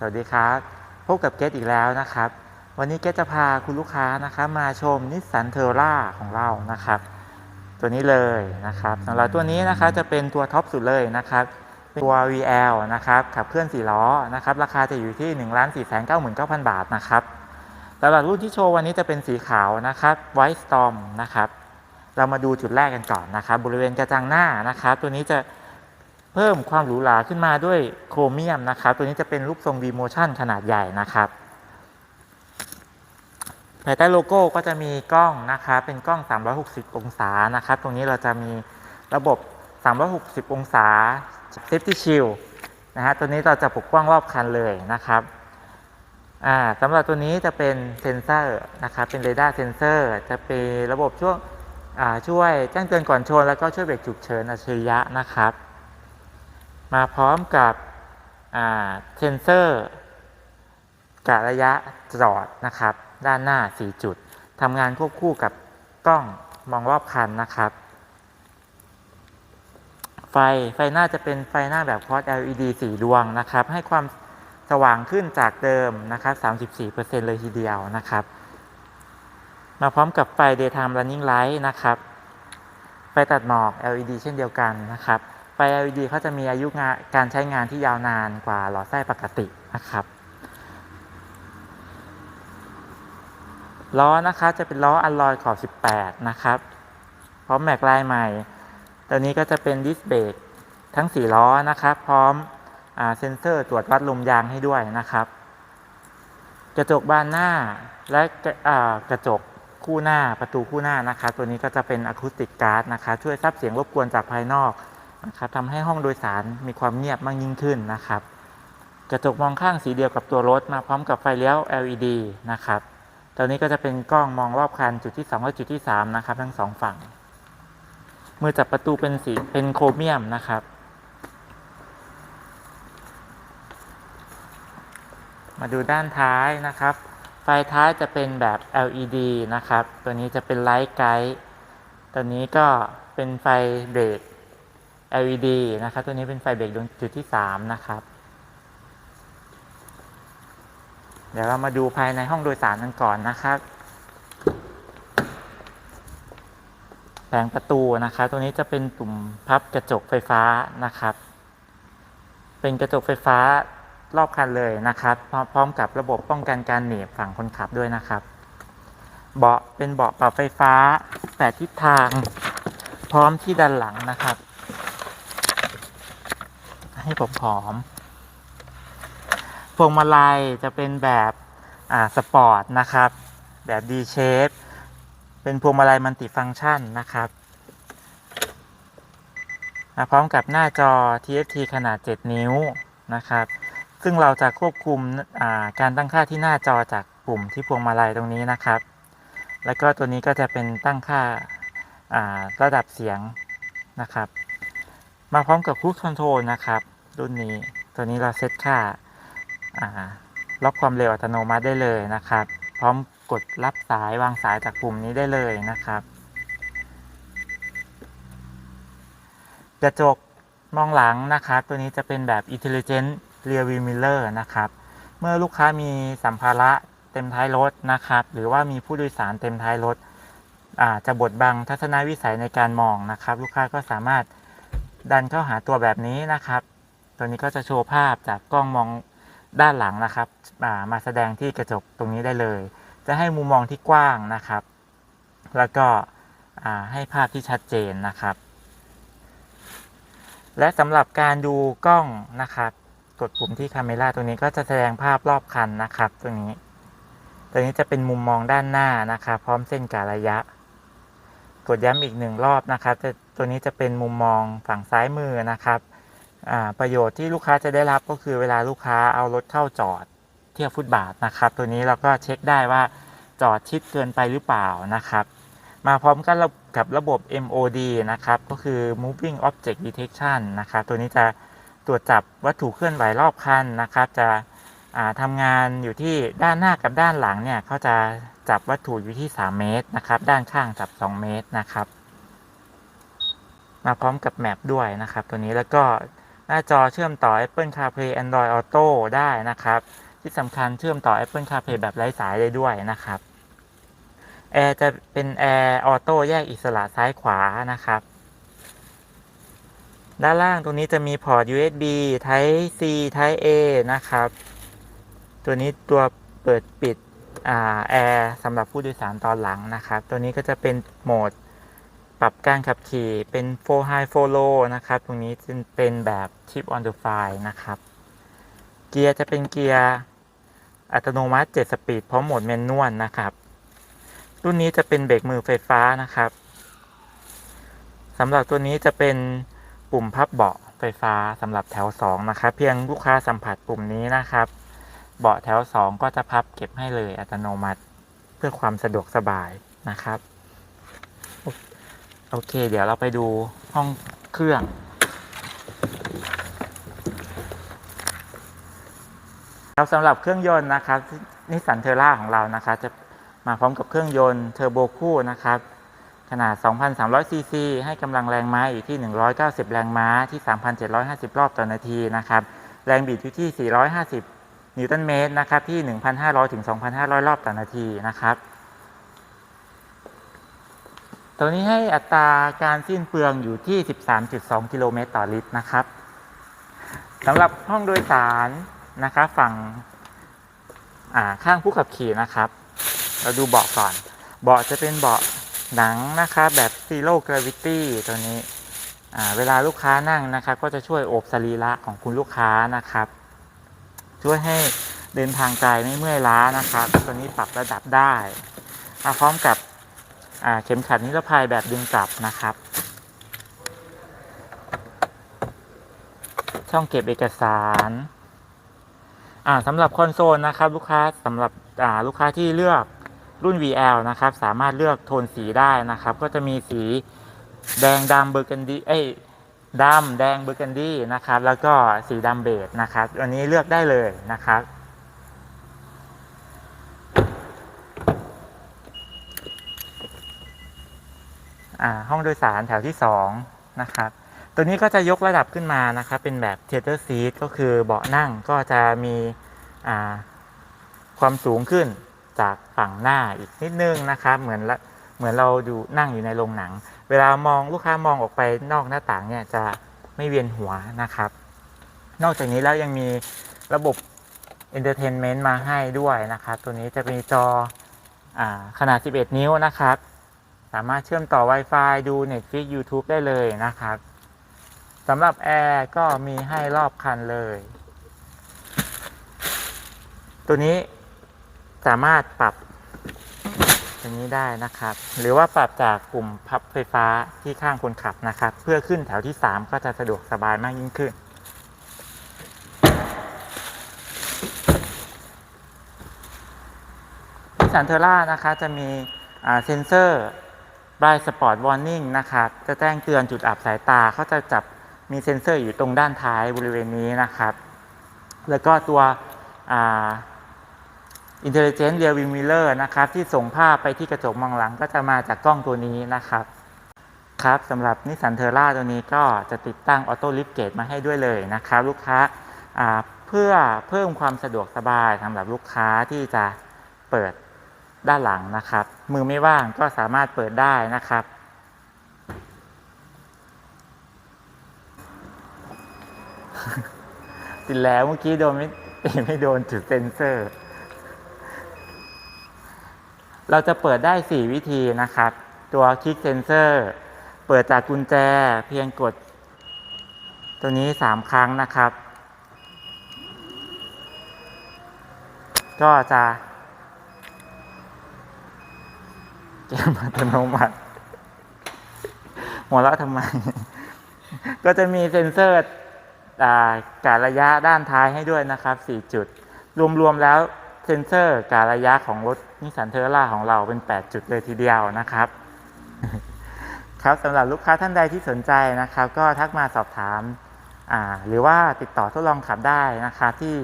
สวัสดีครับ พบกับเกตอีกแล้วนะครับ วันนี้เกตจะพาคุณลูกค้านะครับมาชมนิสสันเทอร่าของเรานะครับ ตัวนี้เลยนะครับสำหรับตัวนี้นะครับจะเป็นตัวท็อปสุดเลยนะครับตัว VL นะครับขับเคลื่อน4ล้อนะครับราคาจะอยู่ที่ 1 4 9 9 9 0 0 บาทนะครับสำหรับรุ่นที่โชว์วันนี้จะเป็นสีขาวนะครับ White Storm นะครับเรามาดูจุดแรกกันก่อนนะครับ บริเวณกระจังหน้านะครับ ตัวนี้จะ พิ่มความหรูหราขึ้นมาด้วยโครเมียมนะครับ ตัวนี้จะเป็นรูปทรง V motion ขนาดใหญ่นะครับภายใต้โลโก้ก็จะมีกล้องนะครับเป็นกล้อง 360 องศานะครับ ตรงนี้เราจะมีระบบ 360 องศา Safety Shield นะฮะตัวนี้เราจะปกป้องรอบคันเลยนะครับสำหรับตัวนี้จะเป็นเซนเซอร์นะครับเป็นเรดาร์เซนเซอร์จะเป็นระบบช่วงช่วยแจ้งเตือนก่อนชน แล้วก็ช่วยเบรกฉุกเฉินอัจฉริยะนะครับ มาพร้อมกับเซนเซอร์กะระยะจอดนะครับ ด้านหน้า 4 จุดทำงานควบคู่กับกล้องมองรอบคันนะครับ ไฟไฟหน้าจะเป็นไฟหน้าแบบคอร์ส LED 4 ดวงนะครับ ให้ความสว่างขึ้นจากเดิมนะครับ 34%เลยทีเดียวนะครับ มาพร้อมกับไฟ daytime running light นะครับ ไฟตัดหมอก LED เช่นเดียวกันนะครับ ไฟ LED เขาจะมีอายุงานการใช้งานที่ยาวนานกว่าหลอดไส้ปกตินะครับล้อนะครับจะเป็นล้ออัลลอยขอบ 18 นะครับพร้อมแม็กลายใหม่ตัวนี้ก็จะเป็นดิสเบรกทั้ง 4 ล้อนะครับ พร้อมอเซ็นเซอร์ตรวจวัดลมยางให้ด้วยนะครับ กระจกบานหน้าและกระอ่ากระจกคู่หน้าประตูคู่หน้านะครับตัวนี้ก็จะเป็นอะคูสติกการ์ดนะคะ ช่วยซับเสียงรบกวนจากภายนอก นะครับทำให้ห้องโดยสารมีความเงียบมากยิ่งขึ้นนะครับ กระจกมองข้างสีเดียวกับตัวรถมาพร้อมกับไฟเลี้ยว LED นะครับตัวนี้ก็จะเป็นกล้องมองรอบคันจุดที่ 2 และจุดที่ 3 นะครับ ทั้งสองฝั่ง มือจับประตูเป็นสีเป็นโครเมียมนะครับ มาดูด้านท้ายนะครับ ไฟท้ายจะเป็นแบบ LED นะครับ ตัวนี้จะเป็นไลท์ไกด์ตัวนี้ก็เป็นไฟเบรก LED นะครับ ตัวนี้เป็นไฟเบรกดวงจุดที่ 3 นะครับ เดี๋ยวเรามาดูภายในห้องโดยสารกันก่อนนะครับแผงประตูนะครับ ตัวนี้จะเป็นตุ่มพับกระจกไฟฟ้านะครับ เป็นกระจกไฟฟ้ารอบคันเลยนะครับ พร้อมพร้อมกับระบบป้องกันการหนีบฝั่งคนขับด้วยนะครับ เบาะเป็นเบาะปรับไฟฟ้าแปดทิศทาง พร้อมที่ด้านหลังนะครับ ให้ผมผอม พวงมาลัยจะเป็นแบบอ่าสปอร์ตนะครับ แบบ D shape เป็นพวงมาลัยมัลติฟังก์ชันนะครับพร้อมกับหน้าจอ TFT ขนาด 7 นิ้วนะครับ ซึ่งเราจะควบคุมาการตั้งค่าที่หน้าจอจากปุ่มที่พวงมาลัยตรงนี้นะครับ แล้วก็ตัวนี้ก็จะเป็นตั้งค่าอ่าระดับเสียงนะครับ มาพร้อมกับคู i คอนโทรลนะครับ รุ่นนี้ตัวนี้เราเซตค่าล็อกความเร็วอัตโนมัติได้เลยนะครับ พร้อมกดรับสายวางสายจากปุ่มนี้ได้เลยนะครับกระจกมองหลังนะครับตัวนี้จะเป็นแบบ Intelligent Rear View Mirror นะครับ เมื่อลูกค้ามีสัมภาระเต็มท้ายรถนะครับ หรือว่ามีผู้โดยสารเต็มท้ายรถจะบดบังทัศนวิสัยในการมองนะครับ ลูกค้าก็สามารถ ดันเข้าหาตัวแบบนี้นะครับ ตัวนี้ก็จะโชว์ภาพจากกล้องมองด้านหลังนะครับมาแสดงที่กระจกตรงนี้ได้เลย จะให้มุมมองที่กว้างนะครับ แล้วก็ให้ภาพที่ชัดเจนนะครับ และสำหรับการดูกล้องนะครับ กดปุ่มที่คาเมราตัวนี้ก็จะแสดงภาพรอบคันนะครับตัวนี้ตัวนี้จะเป็นมุมมองด้านหน้านะครับ พร้อมเส้นกะระยะ กดย้ำอีกหนึ่งรอบนะครับ จะ ตัวนี้จะเป็นมุมมองฝั่งซ้ายมือนะครับอ่าประโยชน์ที่ลูกค้าจะได้รับก็คือเวลาลูกค้าเอารถเข้าจอดเทียบฟุตบาทนะครับ ตัวนี้เราก็เช็คได้ว่าจอดชิดเกินไปหรือเปล่านะครับ มาพร้อมกันกับระบบ MOD นะครับก็คือ Moving Object Detection นะครับ ตัวนี้จะตรวจจับวัตถุเคลื่อนไหวรอบคันนะครับ จะอ่าทำงานอยู่ที่ด้านหน้ากับด้านหลังเนี่ยเขาจะจับวัตถุอยู่ที่ 3 เมตรนะครับ ด้านข้างจับ 2 เมตรนะครับ มาพร้อมกับแมปด้วยนะครับ ตัวนี้แล้วก็หน้าจอเชื่อมต่อ Apple CarPlay Android Auto ได้นะครับ ที่สำคัญเชื่อมต่อ Apple CarPlay แบบไร้สายได้ด้วยนะครับแอร์จะเป็นแอร์ออโต้แยกอิสระซ้ายขวานะครับ ด้านล่างตรงนี้จะมีพอร์ต USB Type C Type A นะครับ ตัวนี้ตัวเปิดปิดอแอร์สำหรับผู้โดยสารตอนหลังนะครับ ตัวนี้ก็จะเป็นโหมด ปรับการขับขี่เป็น4 High 4 Low นะครับ ตรงนี้จะเป็นแบบ Chip on the Fly นะครับ เกียร์จะเป็นเกียร์อัตโนมัติ 7 สปีดพร้อมโหมดแมนนวลนะครับ รุ่นนี้จะเป็นเบรกมือไฟฟ้านะครับสำหรับตัวนี้จะเป็นปุ่มพับเบาะไฟฟ้าสำหรับแถว 2 นะครับ เพียงลูกค้าสัมผัสปุ่มนี้นะครับ เบาะแถว 2 ก็จะพับเก็บให้เลยอัตโนมัติ เพื่อความสะดวกสบายนะครับ โอเค เดี๋ยวเราไปดูห้องเครื่อง ครับสำหรับเครื่องยนต์นะครับนิสสันเทอร่าของเรานะครับจะมาพร้อมกับเครื่องยนต์เทอร์โบคู่นะครับ ขนาด 2,300 ซีซี ให้กำลังแรงม้าอยู่ที่ 190 แรงม้าที่ 3,750 รอบต่อนาทีนะครับ แรงบิดอยู่ที่ 450 นิวตันเมตรนะครับที่ 1,500 ถึง 2,500 รอบต่อนาทีนะครับ ตัวนี้ให้อัตราการสิ้นเปลืองอยู่ที่ 13.2 กิโลเมตรต่อลิตรนะครับสำหรับห้องโดยสารนะครับฝั่งข้างผู้ขับขี่นะครับ เราดูเบาะก่อน เบาะจะเป็นเบาะหนังนะครับแบบ Zero Gravity ตัวนี้เวลาลูกค้านั่งนะครับ ก็จะช่วยโอบสรีระของคุณลูกค้านะครับ ช่วยให้เดินทางไกลไม่เมื่อยล้านะครับ ตัวนี้ปรับระดับได้พร้อมกับ เข็มขัดนิรภัยแบบดึงกลับนะครับ ช่องเก็บเอกสารสำหรับคอนโซลนะครับลูกค้าสำหรับลูกค้าที่เลือกรุ่น VL นะครับ สามารถเลือกโทนสีได้นะครับ ก็จะมีสีแดงดำเบอร์กันดีเอ้ยดำแดงเบอร์กันดี้นะครับ แล้วก็สีดำเบจนะครับ อันนี้เลือกได้เลยนะครับ ห้องโดยสารแถวที่2นะครับตัวนี้ก็จะยกระดับขึ้นมานะครับเป็นแบบเทเตอร์ซีทก็คือเบาะนั่งก็จะมีความสูงขึ้นจากฝั่งหน้าอีกนิดนึงนะครับเหมือนเหมือนเราดูนั่งอยู่ในโรงหนัง เวลามองลูกค้ามองออกไปนอกหน้าต่างเนี่ยจะไม่เวียนหัวนะครับ นอกจากนี้แล้วยังมีระบบเอนเตอร์เทนเมนต์มาให้ด้วยนะครับ ตัวนี้จะมีจออขนาด 11 นิ้วนะครับ สามารถเชื่อมต่อ Wi-Fi ดู Netflix YouTube ได้เลยนะครับสำหรับแอร์ก็มีให้รอบคันเลย ตัวนี้สามารถปรับอย่างนี้ได้นะครับ หรือว่าปรับจากปุ่มพับไฟฟ้าที่ข้างคนขับนะครับ เพื่อขึ้นแถวที่ 3 ก็จะสะดวกสบายมากยิ่งขึ้นนิสสันเทอร่านะคะจะมีเซนเซอร์ บายสปอร์ตวอร์นิ่งนะครับจะแจ้งเตือนจุดอับสายตาเขาจะจับมีเซ็นเซอร์อยู่ตรงด้านท้ายบริเวณนี้นะครับ แล้วก็ตัวอินเทลเจนต์เรียลวิมิเลอร์นะครับ ที่ส่งภาพไปที่กระจกมองหลังก็จะมาจากกล้องตัวนี้นะครับ ครับสำหรับนิสสันเทอร่าตัวนี้ก็จะติดตั้งออโต้ลิฟต์เกตมาให้ด้วยเลยนะครับ ลูกค้าเพื่อเพิ่มความสะดวกสบายสำหรับลูกค้าที่จะเปิด ด้านหลังนะครับ มือไม่ว่างก็สามารถเปิดได้นะครับ ติดแล้วเมื่อกี้โดนไม่ไม่โดนจุดเซนเซอร์ เราจะเปิดได้ 4 วิธีนะครับ ตัวคลิกเซนเซอร์ เปิดจากกุญแจเพียงกด ตัวนี้ 3 ครั้งนะครับ ก็จะ เกมอัตโนมัติหัวเราะทำไม ก็จะมีเซ็นเซอร์การระยะด้านท้ายให้ด้วยนะครับ 4 จุด รวมๆแล้วเซ็นเซอร์การระยะของรถนิสสันเทอร่าของเราเป็น 8 จุดเลยทีเดียวนะครับ ครับสำหรับลูกค้าท่านใดที่สนใจนะครับ ก็ทักมาสอบถาม หรือว่าติดต่อทดลองขับได้นะครับที่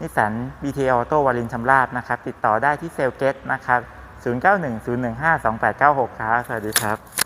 นิสสัน BT Auto วารินชำราบนะครับ ติดต่อได้ที่เซลเกตนะครับ 0910152896 ครับ สวัสดีครับ